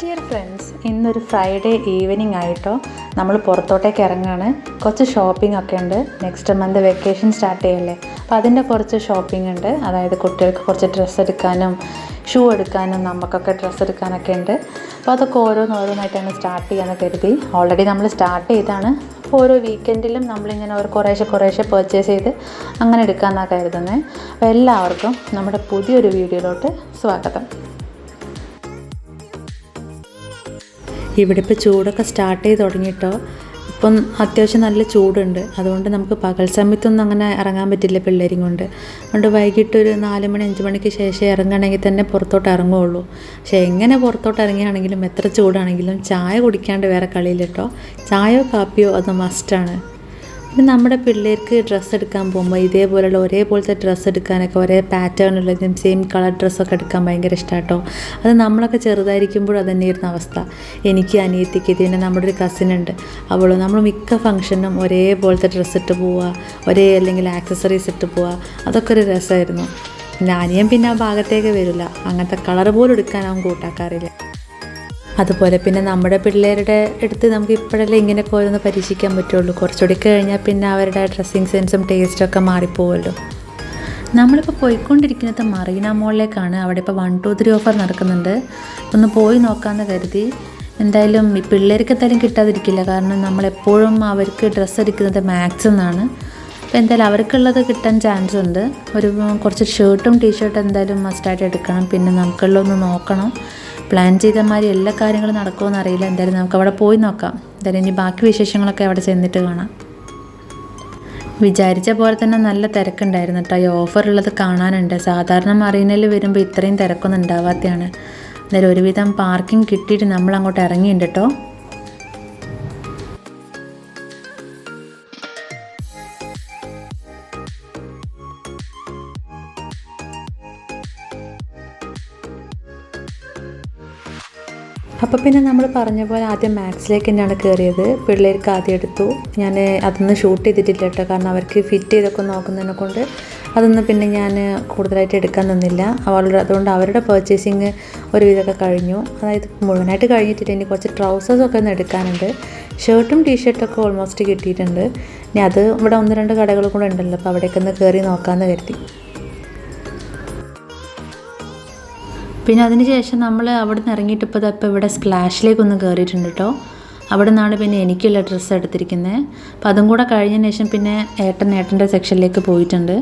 Dear friends ഇന്നൊരു Friday evening ആയിട്ടോ. നമ്മൾ പുറത്തോട്ടേക്ക് ഇറങ്ങാണ്. കുറച്ച് ഷോപ്പിംഗ് ഒക്കെ ഉണ്ട്. നെക്സ്റ്റ് മന്ത് വെക്കേഷൻ സ്റ്റാർട്ട് ചെയ്യല്ലേ. അപ്പോൾ അതിന്റെ കുറച്ച് ഷോപ്പിംഗ് ഉണ്ട്. അതായത് കുട്ടികൾക്ക് കുറച്ച് ഡ്രസ്സ് എടുക്കാനും ഷൂ എടുക്കാനും നമുക്കൊക്കെ ഡ്രസ്സ് എടുക്കാനൊക്കെ ഉണ്ട്. അപ്പോൾ അതൊക്കെ ഓരോന്നോരോന്നായിട്ട് അങ്ങ് സ്റ്റാർട്ട് ചെയ്യാമെന്ന് കരുതി. ഓൾറെഡി നമ്മൾ സ്റ്റാർട്ട് ചെയ്താണ്. അപ്പോൾ ഓരോ വീക്കെൻഡിലും നമ്മളിങ്ങനെ ഒരു കുറേശ്ശെ കുറേശ്ശെ പർച്ചേസ് ചെയ്ത് അങ്ങനെ എടുക്കാമെന്നാണ് കരുതുന്നത് അപ്പോൾ എല്ലാവർക്കും നമ്മുടെ പുതിയൊരു വീഡിയോയിലോട്ട് സ്വാഗതം. ഇവിടെ ഇപ്പോൾ ചൂടൊക്കെ സ്റ്റാർട്ട് ചെയ്ത് തുടങ്ങിയിട്ടോ ഇപ്പം അത്യാവശ്യം നല്ല ചൂടുണ്ട്. അതുകൊണ്ട് നമുക്ക് പകൽ സമയത്തൊന്നും അങ്ങനെ ഇറങ്ങാൻ പറ്റില്ല പിള്ളേരും കൊണ്ട്. അതുകൊണ്ട് വൈകിട്ട് ഒരു നാല് മണി അഞ്ച് മണിക്ക് ശേഷം ഇറങ്ങണമെങ്കിൽ തന്നെ പുറത്തോട്ട് ഇറങ്ങുള്ളൂ പക്ഷേ എങ്ങനെ പുറത്തോട്ട് ഇറങ്ങിയാണെങ്കിലും എത്ര ചൂടാണെങ്കിലും ചായ കുടിക്കാണ്ട് വേറെ കളിയില്ല കേട്ടോ ചായയോ കാപ്പിയോ അത് മസ്റ്റാണ് പിന്നെ നമ്മുടെ പിള്ളേർക്ക് ഡ്രസ്സ് എടുക്കാൻ പോകുമ്പോൾ ഇതേപോലെയുള്ള ഒരേപോലത്തെ ഡ്രസ്സ് എടുക്കാനൊക്കെ ഒരേ പാറ്റേൺ പാറ്റേണുള്ളതും സെയിം കളർ ഡ്രസ്സൊക്കെ എടുക്കാൻ ഭയങ്കര ഇഷ്ടമാട്ടോ അത് നമ്മളൊക്കെ ചെറുതായിരിക്കുമ്പോൾ അത് ഇരുന്ന അവസ്ഥ. എനിക്ക് അനിയത്തിക്ക് പിന്നെ നമ്മുടെ ഒരു കസിൻ ഉണ്ട്. അവൾ നമ്മൾ മിക്ക ഫംഗ്ഷനും ഒരേപോലത്തെ ഡ്രസ്സ് ഇട്ട് പോവുക ഒരേ അല്ലെങ്കിൽ ആക്സസറീസ് ഇട്ട് പോവുക. അതൊക്കെ ഒരു രസമായിരുന്നു. പിന്നെ അനിയൻ പിന്നെ ആ ഭാഗത്തേക്ക് വരില്ല. അങ്ങനത്തെ കളർ പോലും എടുക്കാൻ അവൻ കൂട്ടാക്കാറില്ല. അതുപോലെ പിന്നെ നമ്മുടെ പിള്ളേരുടെ അടുത്ത് നമുക്ക് ഇപ്പോഴല്ലേ ഇങ്ങനെയൊക്കെ ഓരോന്ന് പരീക്ഷിക്കാൻ പറ്റുള്ളൂ. കുറച്ചുകൂടി കഴിഞ്ഞാൽ പിന്നെ അവരുടെ ഡ്രസ്സിങ് സെൻസും ടേസ്റ്റും ഒക്കെ നമ്മളിപ്പോൾ പോയിക്കൊണ്ടിരിക്കുന്നത് മറീന മോളിലേക്കാണ്. അവിടെ ഇപ്പോൾ വൺ ടു ത്രീ ഓഫർ നടക്കുന്നുണ്ട്. ഒന്ന് പോയി നോക്കാമെന്ന് കരുതി. എന്തായാലും ഈ പിള്ളേർക്ക് എന്തായാലും കിട്ടാതിരിക്കില്ല. കാരണം നമ്മളെപ്പോഴും അവർക്ക് ഡ്രസ്സ് എടുക്കുന്നത് മാക്സ് എന്നാണ്. അപ്പോൾ എന്തായാലും അവർക്കുള്ളത് കിട്ടാൻ ചാൻസ് ഉണ്ട്. ഒരു കുറച്ച് ഷർട്ടും ടീഷർട്ടും എന്തായാലും മസ്റ്റായിട്ട് എടുക്കണം. പിന്നെ നമുക്കുള്ളതൊന്ന് നോക്കണം. പ്ലാൻ ചെയ്ത മാതിരി എല്ലാ കാര്യങ്ങളും നടക്കുമെന്ന് അറിയില്ല. എന്തായാലും നമുക്ക് അവിടെ പോയി നോക്കാം. എന്തായാലും ഇനി ബാക്കി വിശേഷങ്ങളൊക്കെ അവിടെ ചെന്നിട്ട് കാണാം. വിചാരിച്ച പോലെ തന്നെ നല്ല തിരക്കുണ്ടായിരുന്നു കേട്ടോ ഈ ഓഫറുള്ളത് കാണാനുണ്ട്. സാധാരണ മറീനയിൽ വരുമ്പോൾ ഇത്രയും തിരക്കൊന്നും ഉണ്ടാവാത്തതാണ്. എന്തായാലും ഒരുവിധം പാർക്കിംഗ് കിട്ടിയിട്ട് നമ്മൾ അങ്ങോട്ട് ഇറങ്ങിയിട്ടുണ്ട് കേട്ടോ അപ്പോൾ പിന്നെ നമ്മൾ പറഞ്ഞ പോലെ ആദ്യം മാത്സിലേക്ക് തന്നെയാണ് കയറിയത് പിള്ളേർക്ക് ആദ്യം എടുത്തു. ഞാൻ അതൊന്നും ഷൂട്ട് ചെയ്തിട്ടില്ല കേട്ടോ. കാരണം അവർക്ക് ഫിറ്റ് ചെയ്തൊക്കെ നോക്കുന്നതിനെ കൊണ്ട് അതൊന്നും പിന്നെ ഞാൻ കൂടുതലായിട്ട് എടുക്കാൻ നിന്നില്ല. അവളുടെ അതുകൊണ്ട് അവരുടെ പർച്ചേസിങ് ഒരുവിധമൊക്കെ കഴിഞ്ഞു. അതായത് മുഴുവനായിട്ട് കഴിഞ്ഞിട്ടില്ല. ഇനി കുറച്ച് ട്രൗസേഴ്സൊക്കെ ഒന്ന് എടുക്കാനുണ്ട്. ഷർട്ടും ടീഷർട്ടൊക്കെ ഓൾമോസ്റ്റ് കിട്ടിയിട്ടുണ്ട്. ഇനി അത് ഇവിടെ ഒന്ന് രണ്ട് കടകൾ കൂടെ ഉണ്ടല്ലോ. അപ്പോൾ അവിടേക്ക് ഒന്ന് കയറി നോക്കാമെന്ന് കരുതി. പിന്നെ അതിന് ശേഷം നമ്മൾ അവിടെ നിന്ന് ഇറങ്ങിയിട്ട് ഇപ്പോൾ ഇപ്പോൾ ഇവിടെ സ്പ്ലാഷിലേക്ക് ഒന്ന് കയറിയിട്ടുണ്ട് കേട്ടോ അവിടെ നിന്നാണ് പിന്നെ എനിക്കുള്ള ഡ്രസ്സ് എടുത്തിരിക്കുന്നത് അപ്പോൾ അതും കൂടെ കഴിഞ്ഞതിന് ശേഷം പിന്നെ ഏട്ടൻ ഏട്ടന്റെ സെക്ഷനിലേക്ക് പോയിട്ടുണ്ട്.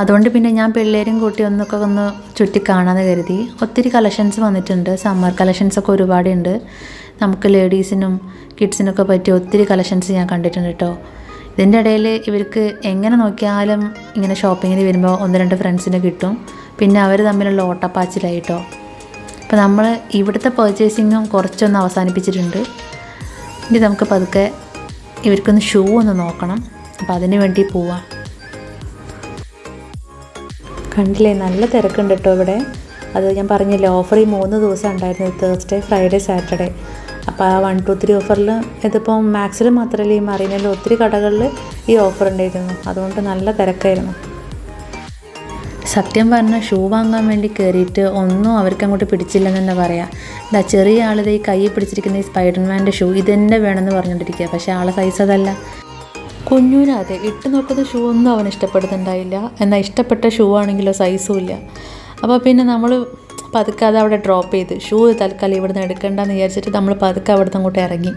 അതുകൊണ്ട് പിന്നെ ഞാൻ പിള്ളേരും കൂട്ടി ഒന്നൊക്കെ ഒന്ന് ചുറ്റി കാണാമെന്ന് കരുതി. ഒത്തിരി കളക്ഷൻസ് വന്നിട്ടുണ്ട്. സമ്മർ കളക്ഷൻസൊക്കെ ഒരുപാടുണ്ട്. നമുക്ക് ലേഡീസിനും കിഡ്സിനൊക്കെ പറ്റിയ ഒത്തിരി കളക്ഷൻസ് ഞാൻ കണ്ടിട്ടുണ്ട് കേട്ടോ ഇതിന്റെ ഇടയിൽ ഇവർക്ക് എങ്ങനെ നോക്കിയാലും ഇങ്ങനെ ഷോപ്പിങ്ങിന് വരുമ്പോൾ ഒന്ന് രണ്ട് ഫ്രണ്ട്സിനെ കിട്ടും. പിന്നെ അവർ തമ്മിലുള്ള ഓട്ടപ്പാച്ചിലായിട്ടോ. അപ്പോൾ നമ്മൾ ഇവിടുത്തെ പർച്ചേസിങ്ങും കുറച്ചൊന്ന് അവസാനിപ്പിച്ചിട്ടുണ്ട്. ഇനി നമുക്ക് പതുക്കെ ഇവർക്കൊന്ന് ഷൂ ഒന്ന് നോക്കണം. അപ്പോൾ അതിന് വേണ്ടി പോവാം. കണ്ടില്ലേ നല്ല തിരക്കുണ്ട് കേട്ടോ ഇവിടെ. അത് ഞാൻ പറഞ്ഞില്ലേ ഓഫർ ഈ മൂന്ന് ദിവസം ഉണ്ടായിരുന്നു. തേഴ്സ്ഡേ ഫ്രൈഡേ സാറ്റർഡേ അപ്പോൾ ആ വൺ ടു ത്രീ ഓഫറിൽ ഇതിപ്പോൾ മാക്സിൽ മാത്രമല്ല ഈ മറീനയിൽ ഒത്തിരി കടകളിൽ ഈ ഓഫർ ഉണ്ടായിരുന്നു. അതുകൊണ്ട് നല്ല തിരക്കായിരുന്നു. സത്യം പറഞ്ഞാൽ ഷൂ വാങ്ങാൻ വേണ്ടി കയറിയിട്ട് ഒന്നും അവർക്ക് അങ്ങോട്ട് പിടിച്ചില്ലെന്ന് തന്നെ പറയാം. എന്താ ചെറിയ ആളിത് ഈ കൈ പിടിച്ചിരിക്കുന്ന ഈ സ്പൈഡർമാന്റെ ഷൂ ഇതന്നെ വേണമെന്ന് പറഞ്ഞുകൊണ്ടിരിക്കുക പക്ഷേ ആളെ സൈസ് അതല്ല. കുഞ്ഞുനാതെ ഇട്ട് നോക്കുന്ന ഷൂ ഒന്നും അവൻ ഇഷ്ടപ്പെടുന്നുണ്ടായില്ല. എന്നാൽ ഇഷ്ടപ്പെട്ട ഷൂ ആണെങ്കിലോ സൈസും ഇല്ല. അപ്പോൾ പിന്നെ നമ്മൾ പതുക്കെ അത് അവിടെ ഡ്രോപ്പ് ചെയ്ത് ഷൂ തൽക്കാലം ഇവിടുന്ന് എടുക്കണ്ടെന്ന് വിചാരിച്ചിട്ട് നമ്മൾ പതുക്കെ അവിടുന്ന് അങ്ങോട്ട് ഇറങ്ങി.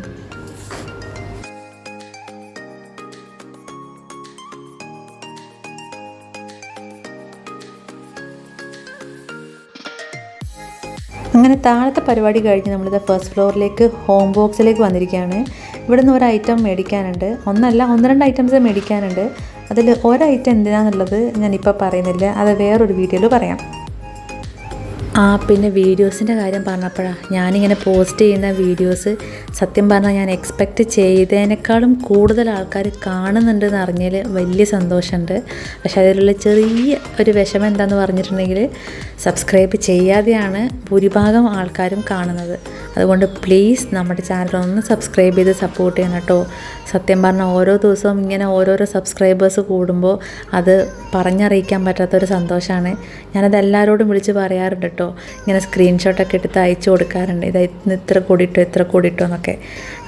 അങ്ങനെ താഴത്തെ പരിപാടി കഴിഞ്ഞ് നമ്മളിത് ഫസ്റ്റ് ഫ്ലോറിലേക്ക് ഹോം ബോക്സിലേക്ക് വന്നിരിക്കുകയാണ്. ഇവിടെ നിന്ന് ഒരു ഐറ്റം മേടിക്കാനുണ്ട്. ഒന്നല്ല ഒന്ന് രണ്ട് ഐറ്റംസ് മേടിക്കാനുണ്ട്. അതിൽ ഒരു ഐറ്റം എന്തിനാന്നുള്ളത് ഞാനിപ്പോൾ പറയുന്നില്ല. അത് വേറൊരു വീഡിയോയിൽ പറയാം. ആ പിന്നെ വീഡിയോസിന്റെ കാര്യം പറഞ്ഞപ്പോഴാണ് ഞാനിങ്ങനെ പോസ്റ്റ് ചെയ്യുന്ന വീഡിയോസ് സത്യം പറഞ്ഞാൽ ഞാൻ എക്സ്പെക്റ്റ് ചെയ്തതിനേക്കാളും കൂടുതൽ ആൾക്കാർ കാണുന്നുണ്ടെന്ന് അറിഞ്ഞാൽ വലിയ സന്തോഷമുണ്ട്. പക്ഷേ അതിലുള്ള ചെറിയ ഒരു വിഷമം എന്താണെന്ന് പറഞ്ഞിട്ടുണ്ടെങ്കിൽ സബ്സ്ക്രൈബ് ചെയ്യാതെയാണ് ഭൂരിഭാഗം ആൾക്കാരും കാണുന്നത്. അതുകൊണ്ട് പ്ലീസ് നമ്മുടെ ചാനൽ ഒന്ന് സബ്സ്ക്രൈബ് ചെയ്ത് സപ്പോർട്ട് ചെയ്യണം കേട്ടോ. സത്യം പറഞ്ഞാൽ ഓരോ ദിവസവും ഇങ്ങനെ ഓരോരോ സബ്സ്ക്രൈബേഴ്സ് കൂടുമ്പോൾ അത് പറഞ്ഞറിയിക്കാൻ പറ്റാത്തൊരു സന്തോഷമാണ് ഞാനത് എല്ലാവരോടും വിളിച്ച് പറയാറുണ്ട് കേട്ടോ. കേട്ടോ ഇങ്ങനെ സ്ക്രീൻഷോട്ടൊക്കെ എടുത്ത് അയച്ചു കൊടുക്കാറുണ്ട്. ഇത് ഇന്ന് ഇത്ര കൂടിയിട്ടോ ഇത്ര കൂടിയിട്ടോ എന്നൊക്കെ.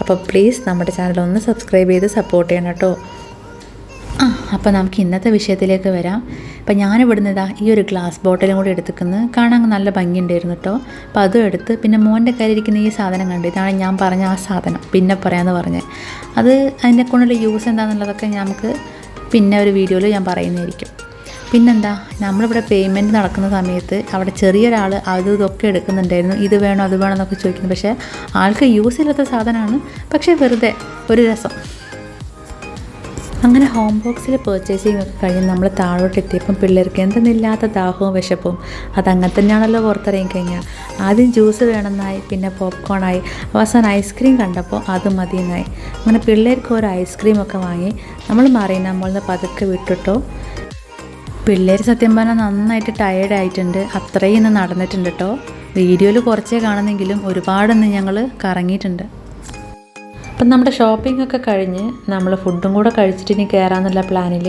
അപ്പോൾ പ്ലീസ് നമ്മുടെ ചാനൽ ഒന്ന് സബ്സ്ക്രൈബ് ചെയ്ത് സപ്പോർട്ട് ചെയ്യണം കേട്ടോ. ആ അപ്പോൾ നമുക്ക് ഇന്നത്തെ വിഷയത്തിലേക്ക് വരാം. അപ്പോൾ ഞാനിവിടുന്ന് ഇതാ ഈ ഒരു ഗ്ലാസ് ബോട്ടിലും കൂടി എടുത്തിക്കുന്നത് കാണാൻ നല്ല ഭംഗിയുണ്ടായിരുന്നു കേട്ടോ. അപ്പോൾ അതും എടുത്ത് പിന്നെ മോന്റെ കയ്യിലിരിക്കുന്ന ഈ സാധനം കണ്ടു. ഇതാണ് ഞാൻ പറഞ്ഞ ആ സാധനം. പിന്നെ പറയാമെന്ന് പറഞ്ഞത് അത് അതിനെ കൊണ്ടുള്ള യൂസ് എന്താണെന്നുള്ളതൊക്കെ നമുക്ക് പിന്നെ ഒരു വീഡിയോയിൽ ഞാൻ പറയുന്നതായിരിക്കും. പിന്നെന്താ നമ്മളിവിടെ പേയ്മെന്റ് നടക്കുന്ന സമയത്ത് അവിടെ ചെറിയൊരാൾ അത് ഇതൊക്കെ എടുക്കുന്നുണ്ടായിരുന്നു. ഇത് വേണോ അത് വേണോ എന്നൊക്കെ ചോദിക്കുന്നു. പക്ഷേ ആൾക്ക് യൂസ് ഇല്ലാത്ത സാധനമാണ്. പക്ഷേ വെറുതെ ഒരു രസം. അങ്ങനെ ഹോം ബോക്സിൽ പർച്ചേസിങ് ഒക്കെ കഴിഞ്ഞ് നമ്മൾ താഴോട്ട് എത്തിയപ്പം പിള്ളേർക്ക് എന്തെന്നില്ലാത്ത ദാഹവും വിശപ്പും. അതങ്ങനെ തന്നെയാണല്ലോ പുറത്തിറങ്ങി കഴിഞ്ഞാൽ ആദ്യം ജ്യൂസ് വേണമെന്നായി പിന്നെ പോപ്കോണായി അവസാനം ഐസ്ക്രീം കണ്ടപ്പോൾ അത് മതിയെന്നായി. അങ്ങനെ പിള്ളേർക്ക് ഒരു ഐസ്ക്രീമൊക്കെ വാങ്ങി. നമ്മൾ മറിയുന്ന നമ്മളിന്ന് പതുക്കെ വിട്ടിട്ടോ. പിള്ളേർ സത്യം പറഞ്ഞാൽ നന്നായിട്ട് ടയേർഡ് ആയിട്ടുണ്ട്. അത്രയും ഇന്ന് നടന്നിട്ടുണ്ട് കേട്ടോ വീഡിയോയിൽ കുറച്ചേ കാണുന്നെങ്കിലും ഒരുപാടൊന്ന് ഞങ്ങൾ കറങ്ങിയിട്ടുണ്ട്. അപ്പം നമ്മുടെ ഷോപ്പിംഗ് ഒക്കെ കഴിഞ്ഞ് നമ്മൾ ഫുഡും കൂടെ കഴിച്ചിട്ട് ഇനി കയറാമെന്നുള്ള പ്ലാനിൽ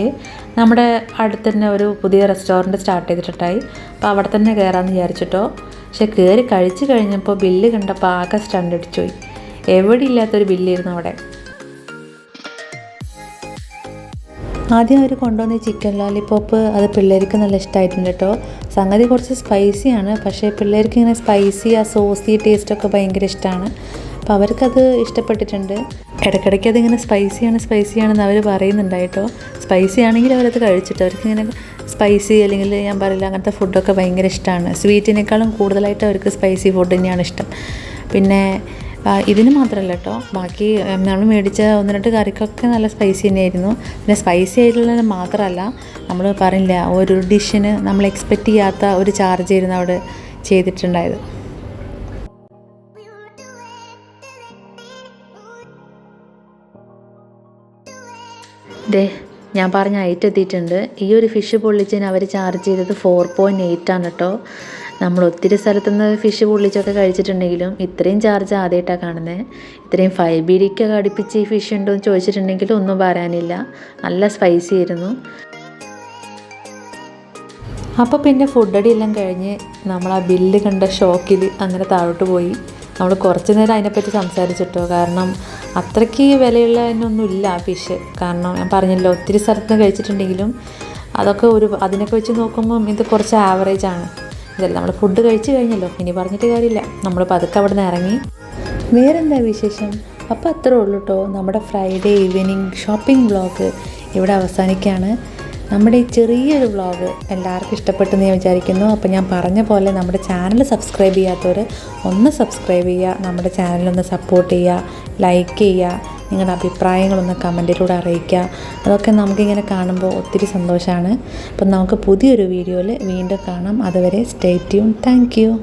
നമ്മുടെ അടുത്ത് തന്നെ ഒരു പുതിയ റെസ്റ്റോറന്റ് സ്റ്റാർട്ട് ചെയ്തിട്ടുണ്ടായി. അപ്പോൾ അവിടെ തന്നെ കയറാമെന്ന് വിചാരിച്ചിട്ടോ പക്ഷെ കയറി കഴിച്ച് കഴിഞ്ഞപ്പോൾ ബില്ല് കണ്ടപ്പോൾ ആകെ സ്റ്റണ്ട് അടിച്ചുപോയി. എവിടെ ഇല്ലാത്തൊരു ബില്ലായിരുന്നു അവിടെ. ആദ്യം അവർ കൊണ്ടുവന്ന ചിക്കൻ ലോലിപോപ്പ് അത് പിള്ളേർക്ക് നല്ല ഇഷ്ടമായിട്ടുണ്ട് കേട്ടോ സംഗതി കുറച്ച് സ്പൈസിയാണ് പക്ഷേ പിള്ളേർക്ക് ഇങ്ങനെ സ്പൈസി ആ സോസി ടേസ്റ്റൊക്കെ ഭയങ്കര ഇഷ്ടമാണ് അപ്പോൾ അവർക്കത് ഇഷ്ടപ്പെട്ടിട്ടുണ്ട്. ഇടയ്ക്കിടയ്ക്ക് അതിങ്ങനെ സ്പൈസിയാണ് സ്പൈസിയാണെന്ന് അവർ പറയുന്നുണ്ടായിട്ടോ സ്പൈസി ആണെങ്കിൽ അവരത് കഴിച്ചിട്ട് അവർക്ക് ഇങ്ങനെ സ്പൈസി അല്ലെങ്കിൽ ഞാൻ പറയില്ല അങ്ങനത്തെ ഫുഡൊക്കെ ഭയങ്കര ഇഷ്ടമാണ് സ്വീറ്റിനേക്കാളും കൂടുതലായിട്ട് അവർക്ക് സ്പൈസി ഫുഡ് തന്നെയാണ് ഇഷ്ടം. പിന്നെ ഇതിന് മാത്രമല്ല കേട്ടോ ബാക്കി നമ്മൾ മേടിച്ച ഒന്ന് രണ്ട് കറിക്കൊക്കെ നല്ല സ്പൈസി തന്നെയായിരുന്നു. പിന്നെ സ്പൈസി ആയിട്ടുള്ളത് മാത്രമല്ല നമ്മൾ പറഞ്ഞില്ല ഒരു ഡിഷിന് നമ്മൾ എക്സ്പെക്റ്റ് ചെയ്യാത്ത ഒരു ചാർജ് ആയിരുന്നു അവിടെ ചെയ്തിട്ടുണ്ടായത്. ദേ ഞാൻ പറഞ്ഞ ഐറ്റ് എത്തിയിട്ടുണ്ട്. ഈ ഒരു ഫിഷ് പൊള്ളിച്ചതിന് അവർ ചാർജ് ചെയ്തത് ഫോർ പോയിന്റ് എയ്റ്റ് ആണ് കേട്ടോ നമ്മൾ ഒത്തിരി സ്ഥലത്തുനിന്ന് ഫിഷ് പൊള്ളിച്ചൊക്കെ കഴിച്ചിട്ടുണ്ടെങ്കിലും ഇത്രയും ചാർജ് ആദ്യമായിട്ടാണ് കാണുന്നത് ഇത്രയും ഫൈവ് അടുപ്പിച്ച് ഈ ഫിഷ് ഉണ്ടോ എന്ന് ചോദിച്ചിട്ടുണ്ടെങ്കിലും ഒന്നും പറയാനില്ല. നല്ല സ്പൈസി ആയിരുന്നു. അപ്പോൾ പിന്നെ ഫുഡടി എല്ലാം കഴിഞ്ഞ് നമ്മൾ ആ ബില്ല് കണ്ട ഷോക്കിൽ അങ്ങനെ താഴോട്ട് പോയി. നമ്മൾ കുറച്ച് നേരം അതിനെപ്പറ്റി സംസാരിച്ചിട്ടോ? കാരണം അത്രയ്ക്ക് വിലയുള്ളതിനൊന്നും ഇല്ല ഫിഷ് കാരണം ഞാൻ പറഞ്ഞല്ലോ ഒത്തിരി സ്ഥലത്ത് കഴിച്ചിട്ടുണ്ടെങ്കിലും അതൊക്കെ ഒരു അതിനൊക്കെ വെച്ച് നോക്കുമ്പം ഇത് കുറച്ച് ആവറേജ് ആണ് ഇതല്ല നമ്മൾ ഫുഡ് കഴിച്ചു കഴിഞ്ഞല്ലോ. ഇനി പറഞ്ഞിട്ട് കാര്യമില്ല. നമ്മൾ പതുക്കെ അവിടെ നിന്ന് ഇറങ്ങി. വേറെന്താ വിശേഷം? അപ്പോൾ അത്രേ ഉള്ളൂ കേട്ടോ നമ്മുടെ ഫ്രൈഡേ ഈവനിങ് ഷോപ്പിംഗ് വ്ളോഗ് ഇവിടെ അവസാനിക്കുകയാണ്. നമ്മുടെ ഈ ചെറിയൊരു വ്ളോഗ് എല്ലാവർക്കും ഇഷ്ടപ്പെട്ടെന്ന് ഞാൻ വിചാരിക്കുന്നു. അപ്പോൾ ഞാൻ പറഞ്ഞ പോലെ നമ്മുടെ ചാനൽ സബ്സ്ക്രൈബ് ചെയ്യാത്തവർ ഒന്ന് സബ്സ്ക്രൈബ് ചെയ്യുക നമ്മുടെ ചാനലൊന്ന് സപ്പോർട്ട് ചെയ്യുക ലൈക്ക് ചെയ്യുക നിങ്ങളുടെ അഭിപ്രായങ്ങളൊന്ന് കമന്റിലൂടെ അറിയിക്കുക. അതൊക്കെ നമുക്കിങ്ങനെ കാണുമ്പോൾ ഒത്തിരി സന്തോഷമാണ്. അപ്പം നമുക്ക് പുതിയൊരു വീഡിയോയിൽ വീണ്ടും കാണാം. അതുവരെ സ്റ്റേ ട്യൂൺ താങ്ക് യു